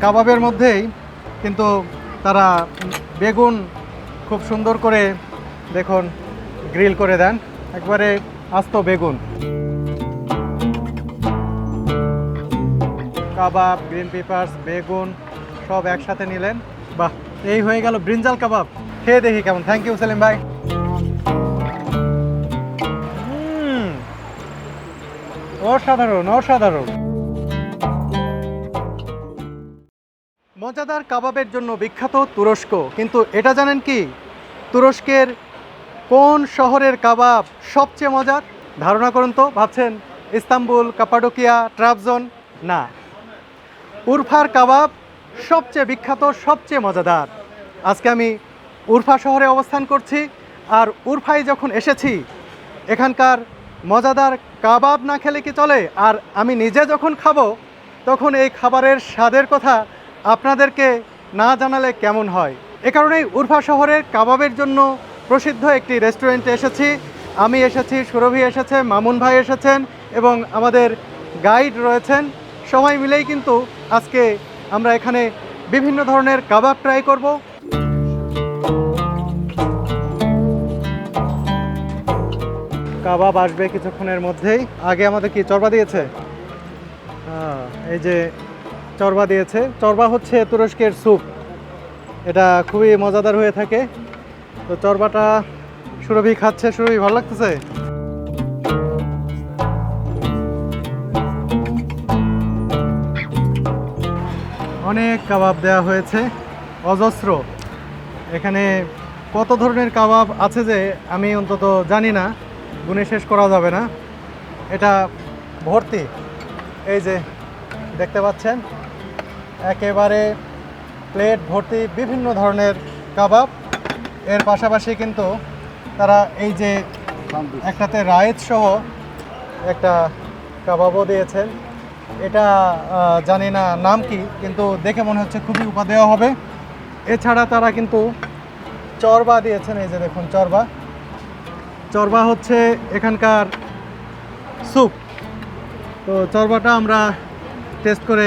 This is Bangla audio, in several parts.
কাবাবের মধ্যেই কিন্তু তারা বেগুন খুব সুন্দর করে দেখুন গ্রিল করে দেন। একবারে আস্ত বেগুন। কাবাব, গ্রিন পেপারস, বেগুন সব একসাথে নিলেন। বাহ, এই হয়ে গেল ব্রিঞ্জাল কাবাব। খেয়ে দেখি কেমন। থ্যাংক ইউ সেলিম ভাই। অসাধারণ অসাধারণ। মজাদার কাবাবের জন্য বিখ্যাত তুরস্ক। কিন্তু এটা জানেন কি? তুরস্কের কোন শহরের কাবাব সবচেয়ে মজার? ধারণা করুন তো, ভাবছেন ইস্তাম্বুল, কাপাডোকিয়া ট্রাবজন না। উরফার কাবাব সবচেয়ে বিখ্যাত, সবচেয়ে মজাদার। আজকে আমি উরফা শহরে অবস্থান করছি, আর উরফায় যখন এসেছি, এখানকার মজাদার কাবাব না খেলে কি চলে? আর আমি নিজে যখন খাব, তখন এই খাবারের স্বাদের কথা আপনাদেরকে না জানালে কেমন হয়? এ কারণেই উরফা শহরের কাবাবের জন্য প্রসিদ্ধ একটি রেস্টুরেন্টে এসেছি। আমি এসেছি, সুরভি এসেছে, মামুন ভাই এসেছেন এবং আমাদের গাইড রয়েছেন। সবাই মিলেই কিন্তু আজকে আমরা এখানে বিভিন্ন ধরনের কাবাব ট্রাই করব। কাবাব আসবে কিছুক্ষণের মধ্যেই। আগে আমাদের কি চরবা দিয়েছে? এই যে চরবা দিয়েছে। চরবা হচ্ছে তুরস্কের স্যুপ। এটা খুবই মজাদার হয়ে থাকে। তো চরবাটা সুরভি খাচ্ছে। সুরভি, ভালো লাগতেছে? অনেক কাবাব দেওয়া হয়েছে। অজস্র। এখানে কত ধরনের কাবাব আছে যে আমি অন্তত জানি না। গুণে শেষ করা যাবে না। এটা ভর্তি। এই যে, দেখতে পাচ্ছেন? একেবারে প্লেট ভর্তি বিভিন্ন ধরনের কাবাব। এর পাশাপাশি কিন্তু তারা এই যে একটাতে রায়েত সহ একটা কাবাবও দিয়েছেন। এটা জানি না নাম কি, কিন্তু দেখে মনে হচ্ছে খুবই উপা দেওয়া হবে। এছাড়া তারা কিন্তু চরবা দিয়েছেন, এই যে দেখুন চরবা। চরবা হচ্ছে এখানকার স্যুপ। তো চরবাটা আমরা টেস্ট করে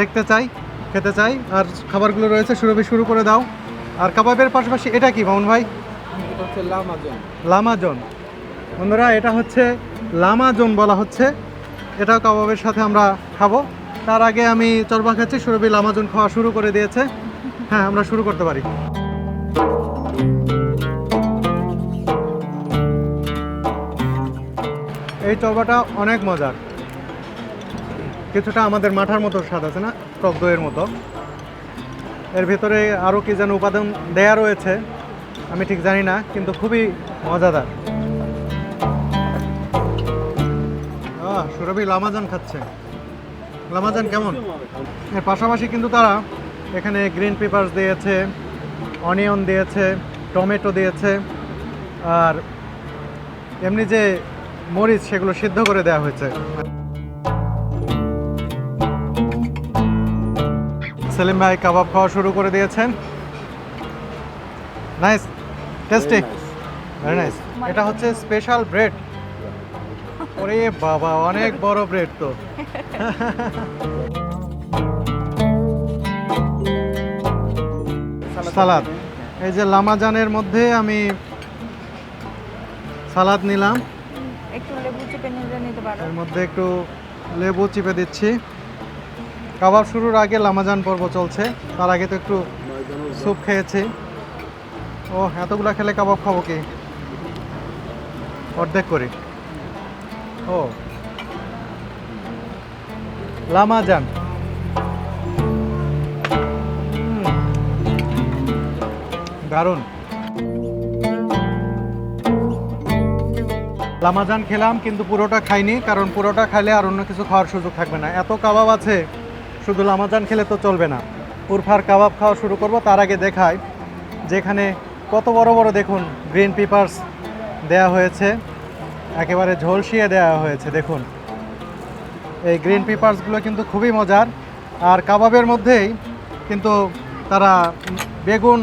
দেখতে চাই খেতে চাই। আর খাবারগুলো রয়েছে সুরভি শুরু করে দাও। আর কাবাবের পাশাপাশি এটা কি মামুন ভাই? এটা হচ্ছে লামাজন। লামাজন। বন্ধুরা এটা হচ্ছে লামাজন বলা হচ্ছে। এটাও কাবাবের সাথে আমরা খাব। তার আগে আমি চরবা খাচ্ছি সুরভি লামাজন খাওয়া শুরু করে দিয়েছে। হ্যাঁ আমরা শুরু করতে পারি। এই চরবাটা অনেক মজার। কিছুটা আমাদের মাঠার মতো স্বাদ আছে না? টক দইয়ের মতো। এর ভিতরে আরও কি যেন উপাদান দেয়া রয়েছে, আমি ঠিক জানি না, কিন্তু খুবই মজাদার। সুরভি লামাজান খাচ্ছে। লামাজান কেমন? এর পাশাপাশি কিন্তু তারা এখানে গ্রিন পেপারস দিয়েছে, অনিয়ন দিয়েছে, টমেটো দিয়েছে, আর এমনি যে মরিচ সেগুলো সিদ্ধ করে দেওয়া হয়েছে। সেলিম ভাই কাবাব খাওয়া শুরু করে দিয়েছেন। নাইস টেস্টি ভেরি নাইস এটা হচ্ছে স্পেশাল ব্রেড ওরে বাবা অনেক বড় ব্রেড তো। সালাদ এই যে লামাজানের মধ্যে আমি সালাদ নিলাম। একটু লেবু চিপে নিতে পারো। এর মধ্যে একটু লেবু চিপে দিচ্ছি। কাবাব শুরুর আগে লামাজান পর্ব চলছে। তার আগে তো একটু স্যুপ খেয়েছি। ও এতগুলা খেলে কাবাব খাব কি? অর্ধেক করি। ও। লামাজান। দারুণ। লামাজান খেলাম, কিন্তু পুরোটা খাইনি, কারণ পুরোটা খাইলে আর অন্য কিছু খাওয়ার সুযোগ থাকবে না। এত কাবাব আছে শুধু লামাজান খেলে তো চলবে না। উরফার কাবাব খাওয়া শুরু করব, তার আগে দেখায় যেখানে কত বড় বড় দেখুন গ্রিন পেপারস দেয়া হয়েছে, একেবারে ঝলসিয়ে দেওয়া হয়েছে, দেখুন। এই গ্রিন পেপারসগুলো কিন্তু খুবই মজার, আর কাবাবের মধ্যেই কিন্তু তারা বেগুন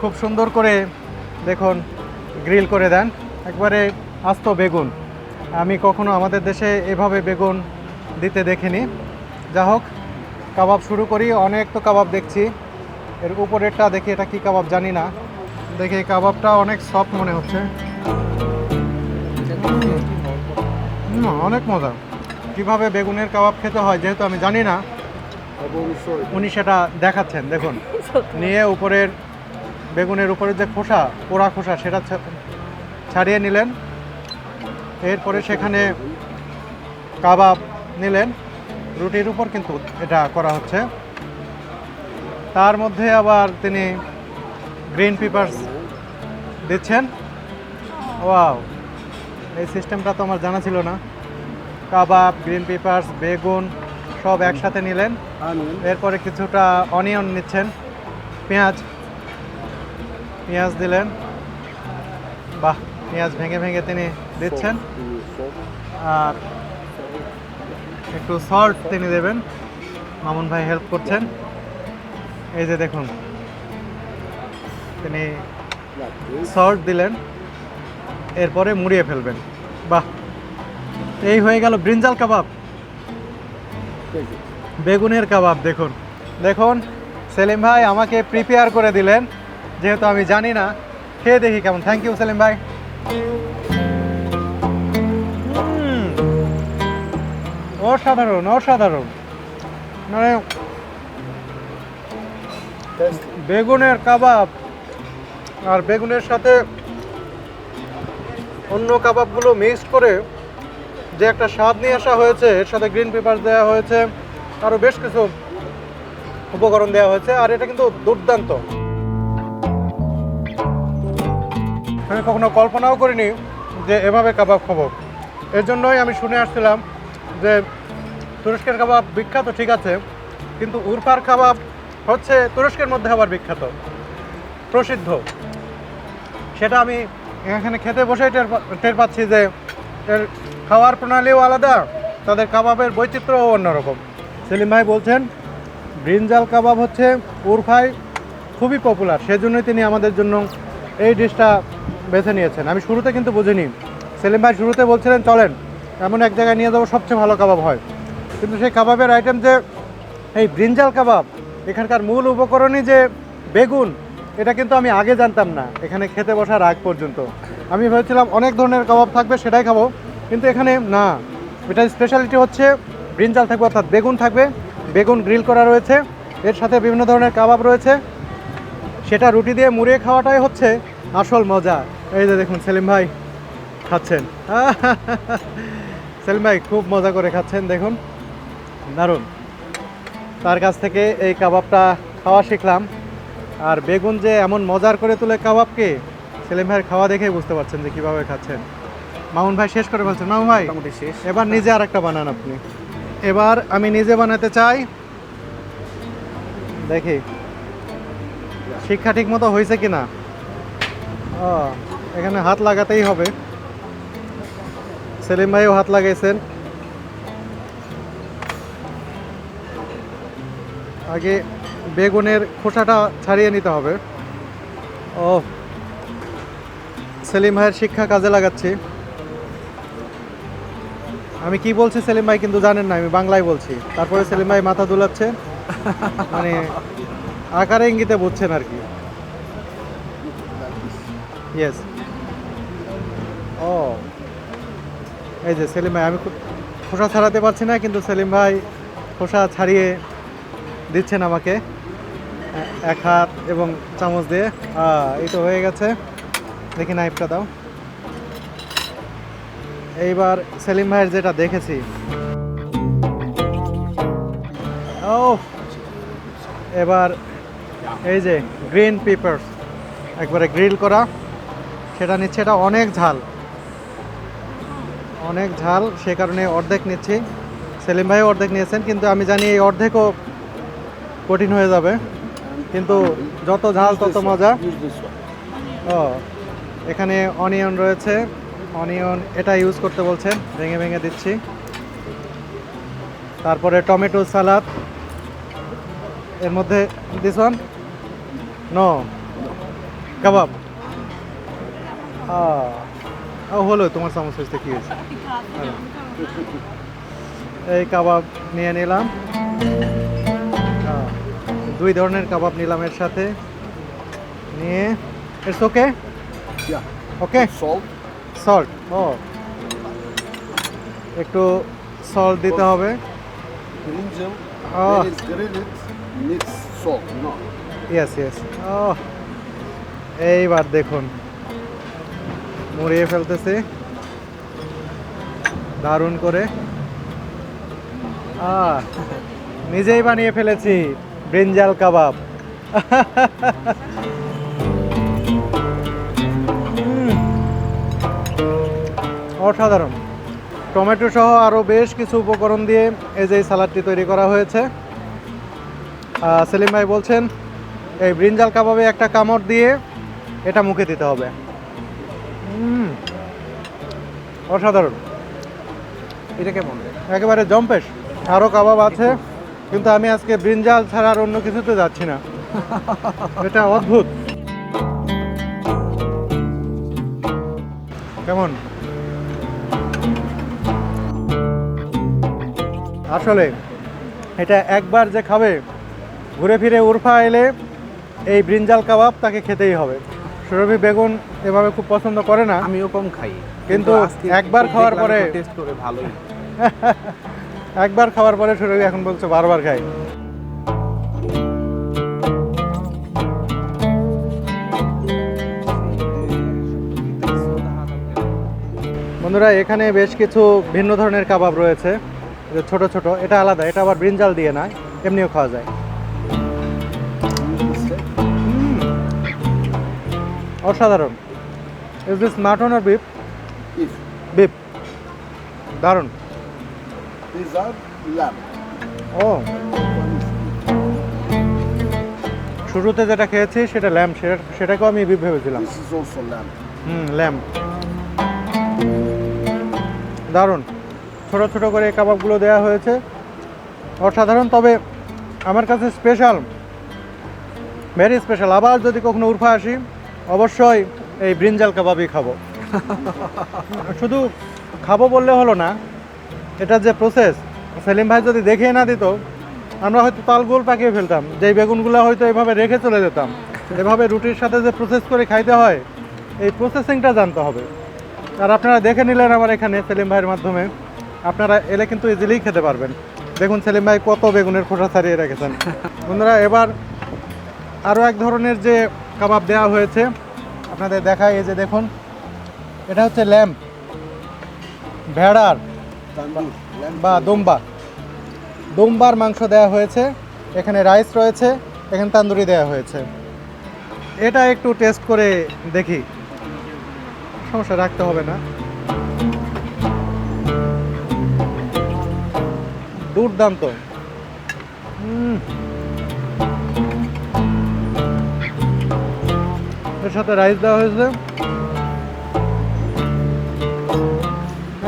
খুব সুন্দর করে, দেখুন, গ্রিল করে দেন, একবারে আস্ত বেগুন। আমি কখনো আমাদের দেশে এভাবে বেগুন দিতে দেখিনি। যা হোক কাবাব শুরু করি, অনেক তো কাবাব দেখছি। এর উপরেরটা দেখি, এটা কি কাবাব জানি না। দেখি কাবাবটা অনেক সফট মনে হচ্ছে। অনেক মজা। কীভাবে বেগুনের কাবাব খেতে হয় যেহেতু আমি জানি না, উনি সেটা দেখাচ্ছেন, দেখুন। নিয়ে উপরের বেগুনের উপরের যে খোসা, পোড়া খোসা, সেটা ছাড়িয়ে নিলেন। এরপরে সেখানে কাবাব নিলেন। রুটির উপর কিন্তু এটা করা হচ্ছে। তার মধ্যে আবার তিনি গ্রিন পেপারস দিচ্ছেন। ওয়াও, এই সিস্টেমটা তো আমার জানা ছিল না। কাবাব, গ্রিন পেপারস, বেগুন সব একসাথে নিলেন। এরপরে কিছুটা অনিয়ন নিচ্ছেন। পেঁয়াজ পেঁয়াজ দিলেন। বাহ, পেঁয়াজ ভেঙে ভেঙে তিনি দিচ্ছেন। আর একটু সল্ট তিনি দেবেন। মামুন ভাই হেল্প করছেন। এই যে দেখুন, তিনি সল্ট দিলেন, এরপরে মুড়িয়ে ফেলবেন। বাহ! এই হয়ে গেল ব্রিঞ্জাল কাবাব বেগুনের কাবাব দেখুন। দেখুন, সেলিম ভাই আমাকে প্রিপেয়ার করে দিলেন, যেহেতু আমি জানি না। খেয়ে দেখি কেমন। থ্যাংক ইউ সেলিম ভাই। অসাধারণ অসাধারণ। মানে বেগুনের কাবাব আর বেগুনের সাথে অন্য কাবাবগুলো মিক্স করে যে একটা স্বাদ নিয়ে আসা হয়েছে, এর সাথে গ্রিন পেপার দেওয়া হয়েছে আরও বেশ কিছু উপকরণ দেওয়া হয়েছে, আর এটা কিন্তু দুর্দান্ত। আমি কখনো কল্পনাও করিনি যে এভাবে কাবাব খাব। এর জন্যই আমি শুনে আসছিলাম যে তুরস্কের কাবাব বিখ্যাত, ঠিক আছে, কিন্তু উরফার কাবাব হচ্ছে তুরস্কের মধ্যে আবার বিখ্যাত, প্রসিদ্ধ। সেটা আমি এখানে খেতে বসেই টের টের পাচ্ছি যে এর খাওয়ার প্রণালীও আলাদা, তাদের কাবাবের বৈচিত্র্যও অন্যরকম। সেলিম ভাই বলছেন ব্রিনজাল কাবাব হচ্ছে উরফায় খুবই পপুলার সেজন্যই তিনি আমাদের জন্য এই ডিশটা বেছে নিয়েছেন। আমি শুরুতে কিন্তু বুঝিনি। সেলিম ভাই শুরুতে বলছিলেন, চলেন এমন এক জায়গায় নিয়ে যাব, সবচেয়ে ভালো কাবাব হয়। কিন্তু সেই কাবাবের আইটেম যে, এই ব্রিঞ্জাল কাবাব, এখানকার মূল উপকরণই যে বেগুন, এটা কিন্তু আমি আগে জানতাম না, এখানে খেতে বসার আগ পর্যন্ত। আমি ভেবেছিলাম অনেক ধরনের কাবাব থাকবে, সেটাই খাব, কিন্তু এখানে না। এটার স্পেশালিটি হচ্ছে ব্রিঞ্জাল থাকবে, অর্থাৎ বেগুন থাকবে। বেগুন গ্রিল করা রয়েছে, এর সাথে বিভিন্ন ধরনের কাবাব রয়েছে। সেটা রুটি দিয়ে মুড়িয়ে খাওয়াটাই হচ্ছে আসল মজা। এই যে দেখুন, সেলিম ভাই, খাচ্ছেন। সেলিম ভাই খুব মজা করে খাচ্ছেন দেখুন। দারুণ। তার কাছ থেকে এই কাবাবটা খাওয়া শিখলাম। আর বেগুন যে এমন মজার করে তুলে কাবাবকে সেলিম ভাইয়ের খাওয়া দেখেই বুঝতে পারছেন যে কীভাবে খাচ্ছেন। মামুন ভাই শেষ করে বলছেন মামুন ভাই মোটামুটি শেষ। এবার নিজে আর একটা বানান আপনি। এবার আমি নিজে বানাতে চাই। দেখি। শিক্ষা ঠিক মতো হয়েছে কি না এখানে হাত লাগাতেই হবে। সেলিম ভাইও হাত লাগাইছেন। আগে বেগুনের খোসাটা ছাড়িয়ে নিতে হবে। ও, সেলিম ভাইয়ের শিক্ষা কাজে লাগাচ্ছি। আমি কি বলছি সেলিম ভাই কিন্তু জানেন না, আমি বাংলায় বলছি। তারপরে সেলিম ভাই মাথা দুলাচ্ছে। মানে আকারে ইঙ্গিতে বুঝছেন আর কি। ইয়েস ও। এই যে সেলিম ভাই, আমি খোসা ছাড়াতে পারছি না, কিন্তু সেলিম ভাই খোসা ছাড়িয়ে দিচ্ছেন আমাকে। এক হাত এবং চামচ দিয়ে। এই তো হয়ে গেছে। দেখি নাইফটা দাও। এইবার সেলিম ভাইয়ের যেটা দেখেছি। ও এবার এই যে গ্রিন পেপারস, একবারে গ্রিল করা। সেটা নিচ্ছে, এটা অনেক ঝাল। অনেক ঝাল, সে কারণে অর্ধেক নিচ্ছি। সেলিম ভাইও অর্ধেক নিয়েছেন, কিন্তু আমি জানি এই অর্ধেকও কঠিন হয়ে যাবে। কিন্তু যত ঝাল, তত মজা। ও, এখানে অনিয়ন রয়েছে। অনিয়ন এটা ইউজ করতে বলছেন, ভেঙে ভেঙে দিচ্ছি। তারপরে টমেটো সালাদ। এর মধ্যে দিস ওয়ান নো কাবাব ও হলো তোমার হয়েছে কি হয়েছে? এই কাবাব নিয়ে নিলাম। দুই ধরনের কাবাব নিলাম এর সাথে নিয়ে ইটস ওকে. ওকে. সল্ট ও। একটু সল্ট দিতে হবে. ইয়েস ইয়েস ও। এইবার দেখুন। মুড়িয়ে ফেলতেছি। দারুণ করে। নিজেই বানিয়ে ফেলেছি ব্রিঞ্জাল কাবাব। অসাধারণ। টমেটো সহ আরও বেশ কিছু উপকরণ দিয়ে এই যে সালাডটি তৈরি করা হয়েছে। সেলিম ভাই বলছেন, এই ব্রিঞ্জাল কাবাবে একটা কামড় দিয়ে এটা মুখে দিতে হবে। অসাধারণ। এটা কেমন? একেবারে জম্পেশ। আরও কাবাব আছে, কিন্তু আমি আজকে ব্রিঞ্জাল ছাড়া আর অন্য কিছুতে যাচ্ছি না। এটা অদ্ভুত। কেমন? আসলে এটা একবার যে খাবে, ঘুরে ফিরে উরফা এলে এই ব্রিঞ্জাল কাবাব তাকে খেতেই হবে। সুরভি বেগুন এভাবে খুব পছন্দ করে না। আমিও কম খাই। কিন্তু একবার খাওয়ার পরে- টেস্ট করে ভালোই। একবার খাওয়ার পরে সুরভি এখন বলছে বারবার খাই। বন্ধুরা এখানে বেশ কিছু ভিন্ন ধরনের কাবাব রয়েছে। ছোট ছোট এটা আলাদা এটা আবার ব্রিঞ্জাল দিয়ে নয় এমনিও খাওয়া যায়। অসাধারণ। Is this mutton or beef If beef দারুণ. ও। শুরুতে যেটা খেয়েছি সেটা ল্যাম্প সেটা সেটাকেও আমি বিফ ভেবেছিলাম. হুম ল্যাম্প দারুণ। ছোট ছোট করে কাবাবগুলো দেওয়া হয়েছে। অসাধারণ তবে আমার কাছে স্পেশাল ভেরি স্পেশাল আবার যদি কখনো উরফা আসি অবশ্যই এই ব্রিঞ্জাল কাবাবই খাব। শুধু খাব বললে হলো না, এটা যে প্রসেস সেলিম ভাই যদি দেখিয়ে না দিত, আমরা হয়তো তালগোল পাকিয়ে ফেলতাম। যেই বেগুনগুলো হয়তো এভাবে রেখে চলে যেতাম। এভাবে রুটির সাথে যে প্রসেস করে খাইতে হয়, এই প্রসেসিংটা জানতে হবে। আর আপনারা দেখে নিলেন আমার এখানে সেলিম ভাইয়ের মাধ্যমে। আপনারা এলে কিন্তু ইজিলি খেতে পারবেন। দেখুন সেলিম ভাই কত বেগুনের খোসা ছাড়িয়ে রেখেছেন। বন্ধুরা, এবার আরও এক ধরনের যে কাবাব দেওয়া হয়েছে। আপনাদের দেখায় এই যে দেখুন, এটা হচ্ছে ল্যাম্প ভেড়ার বা দুম্বা দুম্বার মাংস দেওয়া হয়েছে। এখানে রাইস রয়েছে, এখানে তান্দুরি দেওয়া হয়েছে। এটা একটু টেস্ট করে দেখি। সমস্যা রাখতে হবে না। দুর্দান্ত। উম। এর সাথে রাইস দেওয়া হয়েছে।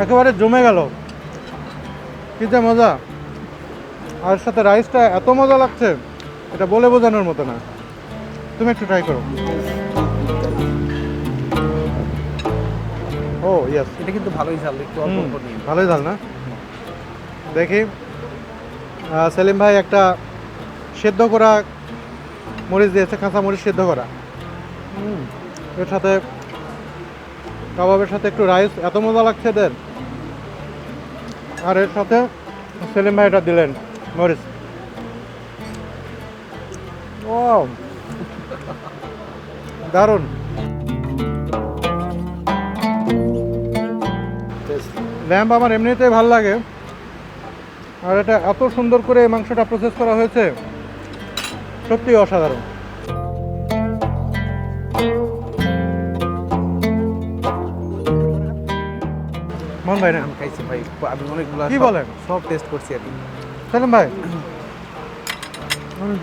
একেবারে জমে গেল। কি যে মজা। আর সাথে রাইসটা এত মজা লাগছে এটা বলে বোঝানোর মতো না। তুমি একটু ট্রাই করো। ও ইয়েস এটা কিন্তু ভালোই ঝাল একটু অল্প ভালোই ঝাল না? দেখি। সেলিম ভাই একটা সেদ্ধ করা মরিচ দিয়েছে কাঁচা মরিচ সেদ্ধ করা। এর সাথে কাবাবের সাথে একটু রাইস, এত মজা লাগছে এদের। আর এর সাথে সেলিম ভাই এটা দিলেন, মরিচ। ও দারুণ। ল্যাম্প আমার এমনিতেই ভালো লাগে। আর এটা এত সুন্দর করে মাংসটা প্রসেস করা হয়েছে সত্যি অসাধারণ। মন ভাই না? আমি খাইছি ভাই আমি অনেকগুলো কি বলেন? সব টেস্ট করছি আর কি। সালাম ভাই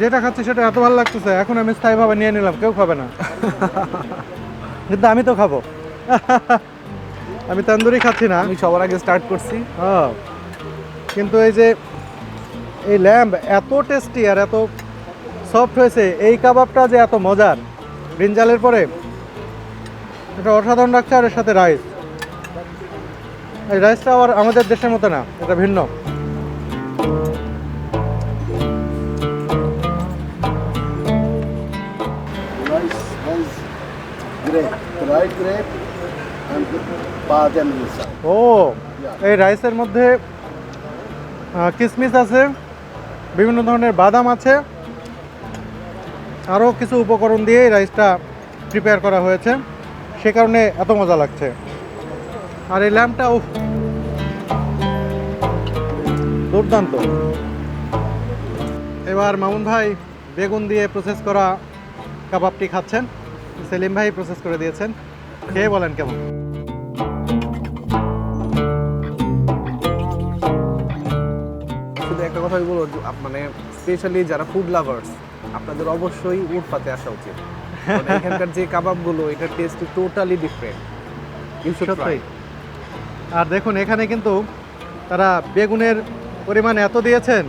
যেটা খাচ্ছি সেটা এত ভালো লাগতেছে এখন আমি স্থায়ীভাবে নিয়ে নিলাম কেউ খাবে না। কিন্তু আমি তো খাব। আমি তান্দুরি খাচ্ছি না। আমি সবার আগে স্টার্ট করছি। হ্যাঁ। কিন্তু এই যে এই ল্যাম্ব এত টেস্টি আর এত সফট হয়েছে এই কাবাবটা যে এত মজার। ব্রিঞ্জালের পরে এটা অসাধারণ রাখছে আর এর সাথে রাইস এই রাইসটা আবার আমাদের দেশের মতো না এটা ভিন্ন। ও এই রাইসের মধ্যে কিসমিস আছে বিভিন্ন ধরনের বাদাম আছে আরও কিছু উপকরণ দিয়ে রাইসটা প্রিপেয়ার করা হয়েছে। সে কারণে এত মজা লাগছে। আর এই ল্যাম্পটা দুর্দান্ত। এবার মামুন ভাই বেগুন দিয়ে প্রসেস করা কাবাবটি খাচ্ছেন। সেলিম ভাই প্রসেস করে দিয়েছেন। খেয়ে বলেন কেমন? শুধু একটা কথাই বলব মানে স্পেশালি যারা ফুড লাভার্স আপনাদের অবশ্যই উটপাতে আসা উচিত। এখানকার যে কাবাবগুলো এটার টেস্ট টোটালি ডিফারেন্ট সত্যি আর দেখুন এখানে কিন্তু তারা বেগুনের পরিমাণ এত দিয়েছেন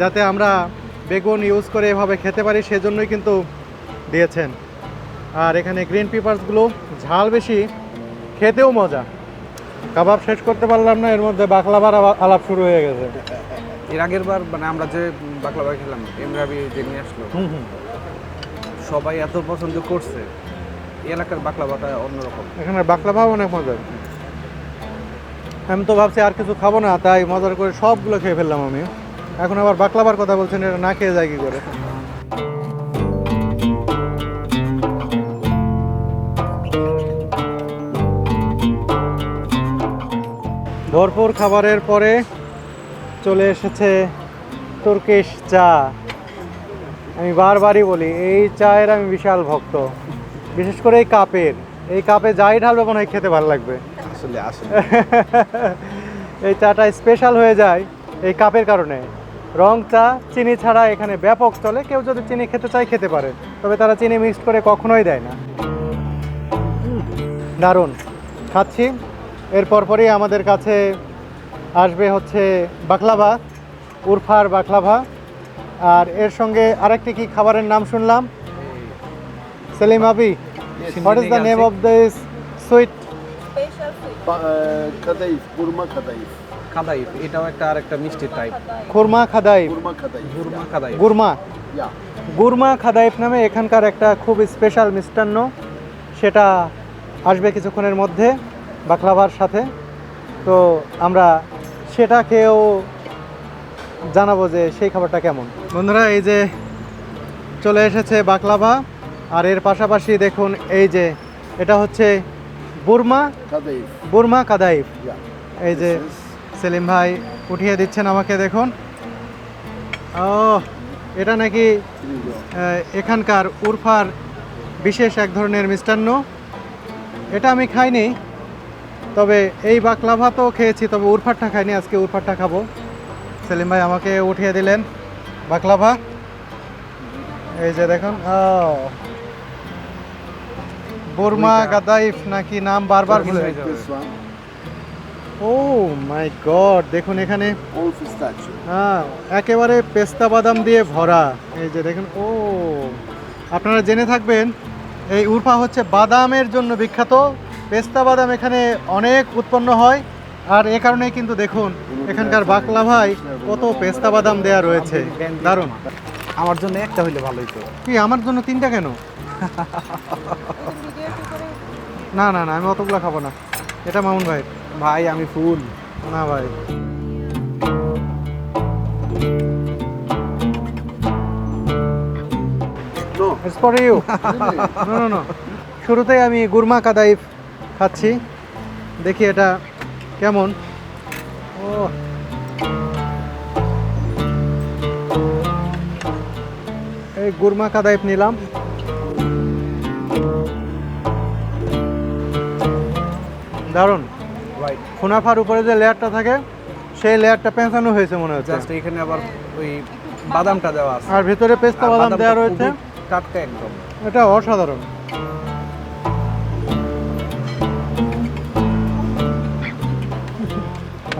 যাতে আমরা বেগুন ইউজ করে এভাবে খেতে পারি সেজন্যই কিন্তু দিয়েছেন। আর এখানে গ্রিন পেপারসগুলো ঝাল বেশি খেতেও মজা। কাবাব শেষ করতে পারলাম না এর মধ্যে বাকলাবার আলাপ শুরু হয়ে গেছে। এর আগের বার মানে আমরা যে বাকলাবা খেলাম এমরাবি যে নিয়ে আসলো সবাই এত পছন্দ করছে এই এলাকার বাকলাবাটা অন্যরকম। এখানে বাকলাভাও অনেক মজার। আমি তো ভাবছি আর কিছু খাব না, তাই মজার করে সবগুলো খেয়ে ফেললাম আমি। এখন আবার বাকলাবার কথা বলছেন এটা না খেয়ে যায় কি করে? ভরপুর খাবারের পরে চলে এসেছে তুর্কিশ চা। আমি বারবারই বলি, এই চায়ের আমি বিশাল ভক্ত। বিশেষ করে এই কাপের। এই কাপে যাই ঢালবে মনে হয় খেতে ভালো লাগবে। আসলে আসলে এই চাটা স্পেশাল হয়ে যায় এই কাপের কারণে। রং চা চিনি ছাড়া এখানে ব্যাপক চলে। কেউ যদি চিনি খেতে চায় খেতে পারে তবে তারা চিনি মিক্সড করে কখনোই দেয় না। দারুণ। খাচ্ছি। এরপর পরই আমাদের কাছে আসবে হচ্ছে বাকলাভা উরফার বাকলাভা। আর এর সঙ্গে আরেকটি কি খাবারের নাম শুনলাম? সেলিম আবি what is the name of this sweet Ba- uh, kadayıf, কাদাইফ এটাও একটা আরেকটা মিষ্টি টাইপ খুরমা খাদাই Burma kadayıf. গুরমা কাদাইফ গুরমা. গুরমা খাদাইফ নামে এখানকার একটা খুব স্পেশাল মিষ্টান্ন। সেটা আসবে কিছুক্ষণের মধ্যে বাকলাভার সাথে। তো আমরা সেটা খেয়েও জানাব যে সেই খাবারটা কেমন। বন্ধুরা এই যে চলে এসেছে বাকলাভা। আর এর পাশাপাশি দেখুন এই যে এটা হচ্ছে বুরমা. বুরমা কাদাইফ। এই যে সেলিম ভাই উঠিয়ে দিচ্ছেন আমাকে দেখুন। ও এটা নাকি এখানকার উরফার বিশেষ এক ধরনের মিষ্টান্ন। এটা আমি খাইনি তবে এই বাকলাভা তো খেয়েছি তবে উরফারটা খাইনি আজকে উরফারটা খাব। সেলিম ভাই আমাকে উঠিয়ে দিলেন বাকলাভা এই যে দেখুন ও বুরমা গাদাইফ নাকি নাম বারবার ভুলে one, ও মাই গড দেখুন এখানে। হ্যাঁ একেবারে পেস্তা বাদাম দিয়ে ভরা। এই যে দেখুন ও। আপনারা জেনে থাকবেন এই উরফা হচ্ছে বাদামের জন্য বিখ্যাত। পেস্তা বাদাম এখানে অনেক উৎপন্ন হয়। আর এ কারণেই কিন্তু দেখুন এখানকার বাকলা ভাই কত পেস্তা বাদাম দেয়া রয়েছে। দারুণ। আমার জন্য একটা হইলে ভালোই তো। কি আমার জন্য তিনটা কেন? না না না আমি অতগুলো খাব না। এটা মামুন ভাই। ভাই আমি ফুল। না ভাই। No. It's for you. no, no, no. শুরুতেই আমি গুরমা কাদাইফ খাচ্ছি। দেখি এটা কেমন। ও এই গুরমা কাদাইফ নিলাম। দারুণ। খুনাফার উপরে যে লেয়ারটা থাকে সেই লেয়ারটা পেঁচানো হয়েছে মনে হচ্ছে। জাস্ট এখানে আবার ওই বাদামটা দেওয়া আছে। আর ভিতরে পেস্তা বাদাম দেওয়া রয়েছে। টাটকা একদম। এটা অসাধারণ।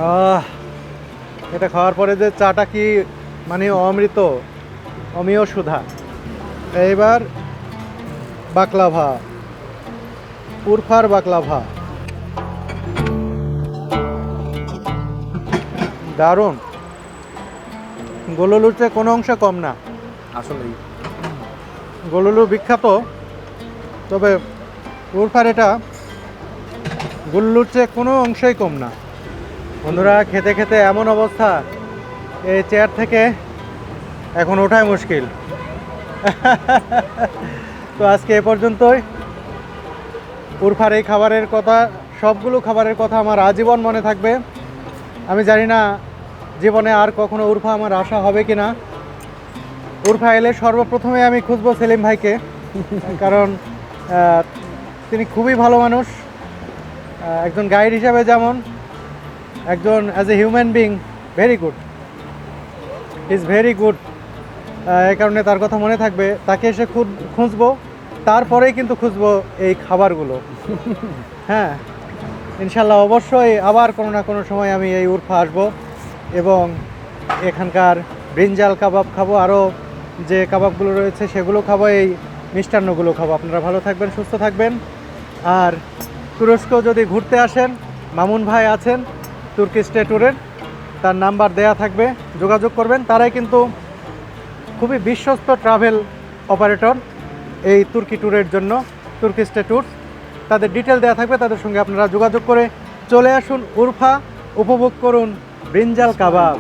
আহ এটা খাওয়ার পরে যে চাটা কি মানে অমৃত অমীয় সুধা। এইবার বাকলাভা উরফার বাকলাভা। দারুণ। গোললুর চেয়ে কোনো অংশে কম না। আসলেই। গোলুলু বিখ্যাত। তবে উরফার এটা গুল্লুর চেয়ে কোনো অংশই কম না। বন্ধুরা খেতে খেতে এমন অবস্থা। এই চেয়ার থেকে এখন ওঠাই মুশকিল। তো আজকে এ পর্যন্তই। উরফার এই খাবারের কথা সবগুলো খাবারের কথা আমার আজীবন মনে থাকবে। আমি জানি না জীবনে আর কখনো উরফা আমার আশা হবে কি না উরফা এলে সর্বপ্রথমে আমি খুঁজবো সেলিম ভাইকে, কারণ তিনি খুবই ভালো মানুষ একজন গাইড হিসাবে যেমন, একজন as a human being very good is very good এই কারণে তার কথা মনে থাকবে। তাকে এসে খুঁজ- খুঁজবো। তারপরেই কিন্তু খুঁজবো এই খাবারগুলো। হ্যাঁ ইনশাল্লাহ অবশ্যই আবার কোনো না কোনো সময় আমি এই উর্ফা আসব। এবং এখানকার ব্রিঞ্জাল কাবাব খাব আরও যে কাবাবগুলো রয়েছে সেগুলো খাব, এই মিষ্টান্নগুলো খাব। আপনারা ভালো থাকবেন, সুস্থ থাকবেন। আর তুরস্ক যদি ঘুরতে আসেন, মামুন ভাই আছেন তুর্কি স্টে ট্যুরের, তার নাম্বার দেয়া থাকবে, যোগাযোগ করবেন। তারাই কিন্তু খুবই বিশ্বস্ত ট্রাভেল অপারেটর এই তুর্কি ট্যুরের জন্য, তুর্কি স্টে ট্যুর। তাদের ডিটেল দেওয়া থাকবে, তাদের সঙ্গে আপনারা যোগাযোগ করে চলে আসুন, উরফা উপভোগ করুন ব্রিঞ্জাল কাবাব।